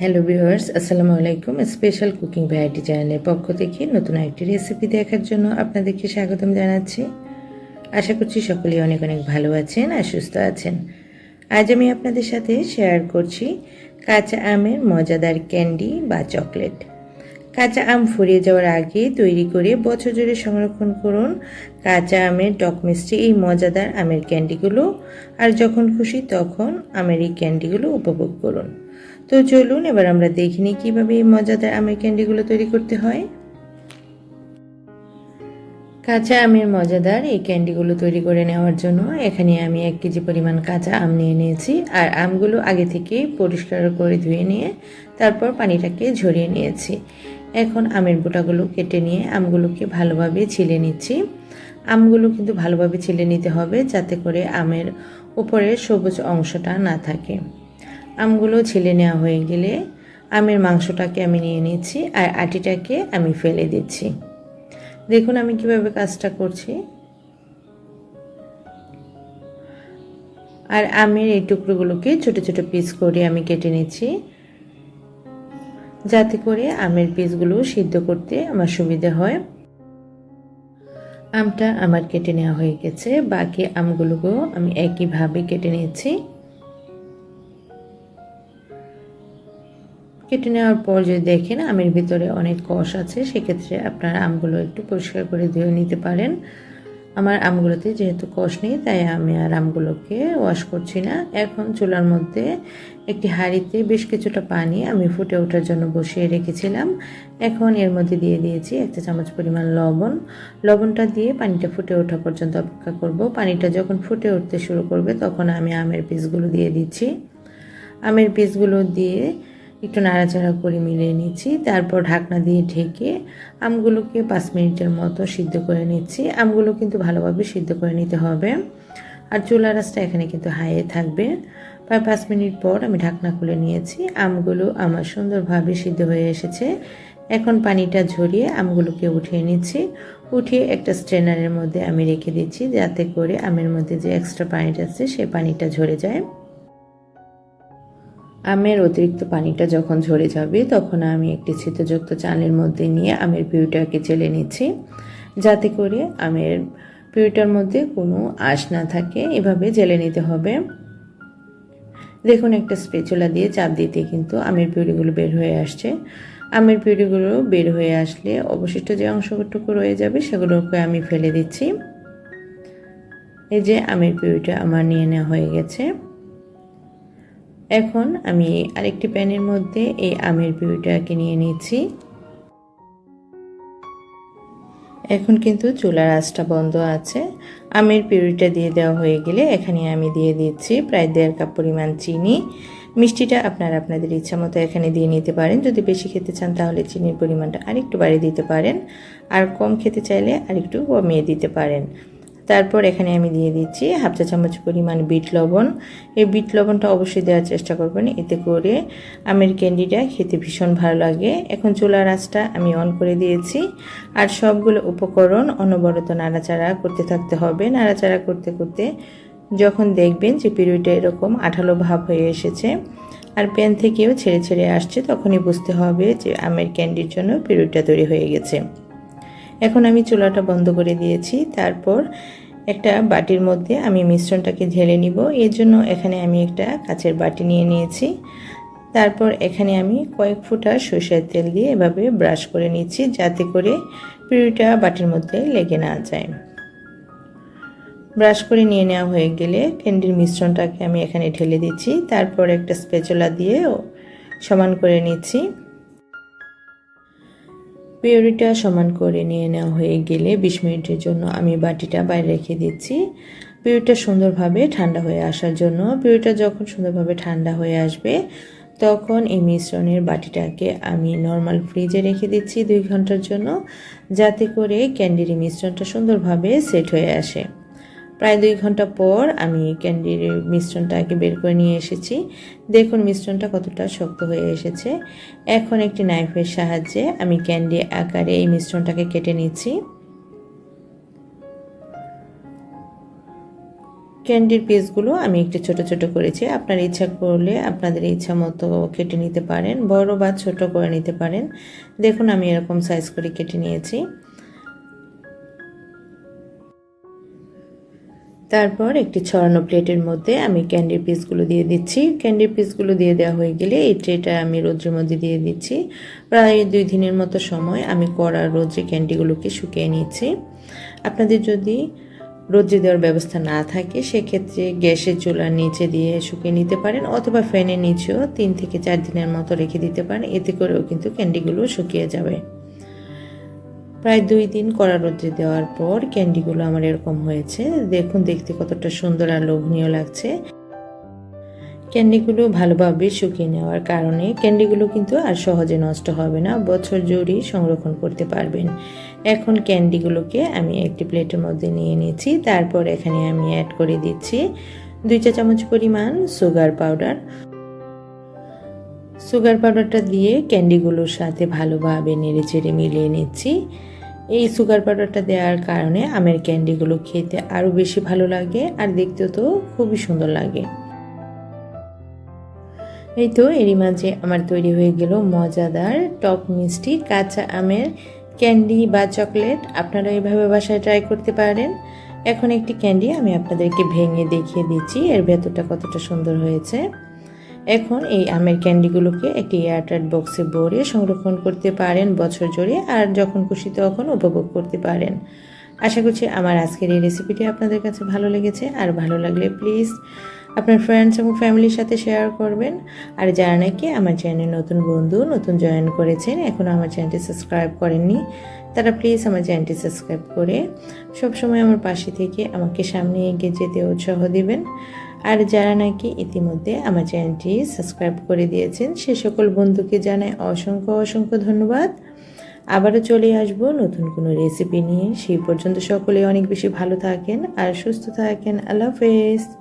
Hello viewers আসসালামু আলাইকুম special cooking variety চ্যানেলের পক্ষ থেকে নতুন একটি রেসিপি দেখার জন্য আপনাদেরকে স্বাগতম জানাচ্ছি। আশা করছি সকলেই অনেক অনেক ভালো আছেন আর সুস্থ আছেন। আজ আমি আপনাদের সাথে শেয়ার করছি কাঁচা আমের মজাদার ক্যান্ডি বা চকলেট কাঁচা আম ফুরিয়ে যাওয়ার আগে তৈরি করে বছর জুড়ে সংরক্ষণ করুন কাঁচা আমের টক মিষ্টি এই মজাদার আমের ক্যান্ডিগুলো আর যখন খুশি তখন আমের এই ক্যান্ডিগুলো উপভোগ করুন। তো চলুন, এবার আমরা দেখে নিই কীভাবে এই মজাদার আমের ক্যান্ডিগুলো তৈরি করতে হয়। কাঁচা আমের মজাদার এই ক্যান্ডিগুলো তৈরি করে নেওয়ার জন্য এখানে আমি এক কেজি পরিমাণ কাঁচা আম নিয়ে নিয়েছি। আর আমগুলো আগে থেকে পরিষ্কার করে ধুয়ে নিয়ে তারপর পানিটাকে ঝরিয়ে নিয়েছি। এখন আমের বোটাগুলো কেটে নিয়ে আমগুলোকে ভালোভাবে ছিলে নিচ্ছি। আমগুলো কিন্তু ভালোভাবে ছিলে নিতে হবে যাতে করে আমের উপরের সবুজ অংশটা না থাকে। আমগুলো ছিলে নেওয়া হয়ে গেলে আমের মাংসটাকে আমি নিয়ে নিচ্ছি আর আটিটাকে আমি ফেলে দিচ্ছি। দেখুন আমি কীভাবে কাজটা করছি। আর আমের এই টুকরোগুলোকে ছোট ছোট পিস করে আমি কেটে নিচ্ছি। যাতে করে আমের পিসগুলো সিদ্ধ করতে আমার সুবিধা হয়। আমটা আমার কেটে নেওয়া হয়ে গেছে। বাকি আমগুলোকেও আমি একইভাবে কেটে নিয়েছি কেটে নেওয়ার পর যদি দেখেন আমের ভিতরে অনেক কষ আছে, সেক্ষেত্রে আপনার আমগুলো একটু পরিষ্কার করে ধুয়ে নিতে পারেন। আমার আমগুলোতে যেহেতু কষ নেই, তাই আমি আর আমগুলোকে ওয়াশ করছি না। এখন চুলার মধ্যে একটি হাঁড়িতে বেশ কিছুটা পানি আমি ফুটে ওঠার জন্য বসিয়ে রেখেছিলাম। এখন এর মধ্যে দিয়ে দিয়েছি একটা চামচ পরিমাণ লবণ। লবণটা দিয়ে পানিটা ফুটে ওঠা পর্যন্ত অপেক্ষা করব। পানিটা যখন ফুটে উঠতে শুরু করবে, তখন আমি আমের পিসগুলো দিয়ে দিচ্ছি। আমের পিসগুলো দিয়ে একটু নাড়াচাড়া করে মিলিয়ে নিচ্ছি। তারপর ঢাকনা দিয়ে ঢেকে আমগুলোকে পাঁচ মিনিটের মতো সিদ্ধ করে নিচ্ছি। আমগুলো কিন্তু ভালোভাবে সিদ্ধ করে নিতে হবে। আর চুলা রাসটা এখানে কিন্তু হাইয়ে থাকবে। প্রায় পাঁচ মিনিট পর আমি ঢাকনা খুলে নিয়েছি। আমগুলো আমার সুন্দরভাবে সিদ্ধ হয়ে এসেছে। এখন পানিটা ঝরিয়ে আমগুলোকে উঠিয়ে নিচ্ছি। উঠিয়ে একটা স্ট্রেনারের মধ্যে আমি রেখে দিচ্ছি যাতে করে আমের মধ্যে যে এক্সট্রা পানিটা আছে সে পানিটা ঝরে যায়। আমের অতিরিক্ত পানিটা যখন ঝরে যাবে, তখন আমি একটি ছিদ্রযুক্ত চালের মধ্যে নিয়ে আমের পিউটাকে চেলে নিচ্ছি। যাতে করে আমের পিউটার মধ্যে কোনো আঁশ না থাকে, এভাবে জেলে নিতে হবে। দেখুন, একটা স্পেচুলা দিয়ে চাপ দিতে কিন্তু আমের পিউরিগুলো বের হয়ে আসছে। আমের পিউরিগুলো বের হয়ে আসলে অবশিষ্ট যে অংশটুকু রয়ে যাবে, সেগুলোকে আমি ফেলে দিচ্ছি। এই যে, আমের পিউরিটা আমার নিয়ে নেওয়া হয়ে গেছে। এখন আমি আরেকটি প্যানের মধ্যে এই আমের পিউরিটাকে নিয়ে নিচ্ছি। এখন কিন্তু চুলার আঁচটা বন্ধ আছে। আমের পিউরিটা দিয়ে দেওয়া হয়ে গেলে এখানে আমি দিয়ে দিচ্ছি প্রায় দেড় কাপ পরিমাণ চিনি। মিষ্টিটা আপনারা আপনাদের ইচ্ছা মতো এখানে দিয়ে নিতে পারেন। যদি বেশি খেতে চান তাহলে চিনির পরিমাণটা আরেকটু বাড়িয়ে দিতে পারেন। আর কম খেতে চাইলে আরেকটু কমিয়ে দিতে পারেন। তারপর এখানে আমি দিয়ে দিচ্ছি হাফ চা চামচ পরিমাণ বিট লবণ। এই বিট লবণটা অবশ্যই দেওয়ার চেষ্টা করবেন, এতে করে আমের ক্যান্ডিটা খেতে ভীষণ ভালো লাগে। এখন চুলার আঁচটা আমি অন করে দিয়েছি। আর সবগুলো উপকরণ অনবরত নাড়াচাড়া করতে থাকতে হবে। নাড়াচাড়া করতে করতে যখন দেখবেন যে পিরুইটা এরকম আঠালো ভাব হয়ে এসেছে আর প্যান থেকেও ছেড়ে ছেড়ে আসছে, তখনই বুঝতে হবে যে আমের ক্যান্ডির জন্য পিরুইটা তৈরি হয়ে গেছে। এখন আমি চুলাটা বন্ধ করে দিয়েছি। তারপর একটা বাটির মধ্যে আমি মিশ্রণটাকে ঢেলে নিব। এর জন্য এখানে আমি একটা কাচের বাটি নিয়ে নিয়েছি। তারপর এখানে আমি কয়েক ফুটা সরষের তেল দিয়ে এভাবে ব্রাশ করে নিচ্ছি যাতে করে পিউরিটা বাটির মধ্যে লেগে না যায়। ব্রাশ করে নিয়ে নেওয়া হয়ে গেলে ক্যান্ডির মিশ্রণটাকে আমি এখানে ঢেলে দিচ্ছি। তারপর একটা স্পেচলা দিয়ে সমান করে নিচ্ছি। পিউরিটা সমান করে নিয়ে নেওয়া হয়ে গেলে বিশ মিনিটের জন্য আমি বাটিটা বাইরে রেখে দিচ্ছি। পিউরিটা সুন্দরভাবে ঠান্ডা হয়ে আসার জন্য, পিউরিটা যখন সুন্দরভাবে ঠান্ডা হয়ে আসবে, তখন এই মিশ্রণের বাটিটাকে আমি নর্মাল ফ্রিজে রেখে দিচ্ছি দুই ঘণ্টার জন্য, যাতে করে ক্যান্ডির মিশ্রণটা সুন্দরভাবে সেট হয়ে আসে। প্রায় দুই ঘণ্টা পর আমি ক্যান্ডির মিশ্রণটাকে বের করে নিয়ে এসেছি। দেখুন, মিশ্রণটা কতটা শক্ত হয়ে এসেছে। এখন একটি নাইফের সাহায্যে আমি ক্যান্ডি আকারে এই মিশ্রণটাকে কেটে নিচ্ছি। ক্যান্ডির পিসগুলো আমি একটু ছোট ছোট করেছি। আপনার ইচ্ছা করলে আপনাদের ইচ্ছা মতো কেটে নিতে পারেন, বড় বা ছোট করে নিতে পারেন। দেখুন, আমি এরকম সাইজ করে কেটে নিয়েছি। তারপর একটি ছড়ানো প্লেটের মধ্যে আমি ক্যান্ডির পিসগুলো দিয়ে দিচ্ছি। ক্যান্ডির পিসগুলো দিয়ে দেওয়া হয়ে গেলে এই ট্রেটা আমি রোদ্রের মধ্যে দিয়ে দিচ্ছি। প্রায় দুই দিনের মতো সময় আমি কড়া রোদ্রে ক্যান্ডিগুলোকে শুকিয়ে নিচ্ছি আপনাদের যদি রোদ্রে দেওয়ার ব্যবস্থা না থাকে, সেক্ষেত্রে গ্যাসের চুলার নিচে দিয়ে শুকিয়ে নিতে পারেন অথবা ফ্যানের নিচেও তিন থেকে চার দিনের মতো রেখে দিতে পারেন। এতে করেও কিন্তু ক্যান্ডিগুলো শুকিয়ে যাবে। প্রায় দুই দিন কড়া রোদ্রে দেওয়ার পর ক্যান্ডিগুলো আমার এরকম হয়েছে। দেখুন, দেখতে কতটা সুন্দর আর লোভনীয় লাগছে। ক্যান্ডিগুলো ভালোভাবে শুকিয়ে নেওয়ার কারণে ক্যান্ডিগুলো কিন্তু আর সহজে নষ্ট হবে না, বছর জুড়ি সংরক্ষণ করতে পারবেন। এখন ক্যান্ডিগুলোকে আমি একটি প্লেটের মধ্যে নিয়ে নিচ্ছি তারপর এখানে আমি অ্যাড করে দিচ্ছি দুই চা চামচ পরিমাণ সুগার পাউডার সুগার পাউডারটা দিয়ে ক্যান্ডিগুলোর সাথে ভালোভাবে নেড়ে চেড়ে মিলিয়ে নিচ্ছি। এই সুগার পাউডারটা দেওয়ার কারণে আমের ক্যান্ডিগুলো খেতে আরও বেশি ভালো লাগে আর দেখতেও তো খুবই সুন্দর লাগে। এই তো এরই মাঝে আমার তৈরি হয়ে গেল মজাদার টক মিষ্টি কাঁচা আমের ক্যান্ডি বা চকলেট আপনারা এইভাবে বাসায় ট্রাই করতে পারেন। এখন একটি ক্যান্ডি আমি আপনাদেরকে ভেঙে দেখিয়ে দিচ্ছি। এর ভেতরটা কতটা সুন্দর হয়েছে। এখন এই আমের ক্যান্ডিগুলোকে একটি এয়ারটাইট বক্সে ভরে সংরক্ষণ করতে পারেন বছর জুড়ে আর যখন খুশি তখন উপভোগ করতে পারেন। আশা করছি আমার আজকের এই রেসিপিটি আপনাদের কাছে ভালো লেগেছে। আর ভালো লাগলে প্লিজ আপনার ফ্রেন্ডস এবং ফ্যামিলির সাথে শেয়ার করবেন। আর যারা নাকি আমার চ্যানেল নতুন বন্ধু, নতুন জয়েন করেছেন এখনও আমার চ্যানেলটি সাবস্ক্রাইব করেননি, তারা প্লিজ আমার চ্যানেলটি সাবস্ক্রাইব করে সবসময় আমার পাশে থেকে আমাকে সামনে এগিয়ে যেতে উৎসাহ দিবেন। আর যারা নাকি ইতিমধ্যে আমার চ্যানেলটি সাবস্ক্রাইব করে দিয়েছেন, সে সকল বন্ধুকে জানাই অসংখ্য অসংখ্য ধন্যবাদ। আবারও চলে আসব নতুন কোনো রেসিপি নিয়ে। সেই পর্যন্ত সকলে অনেক বেশি ভালো থাকেন আর সুস্থ থাকেন। আল্লাহ হাফেজ।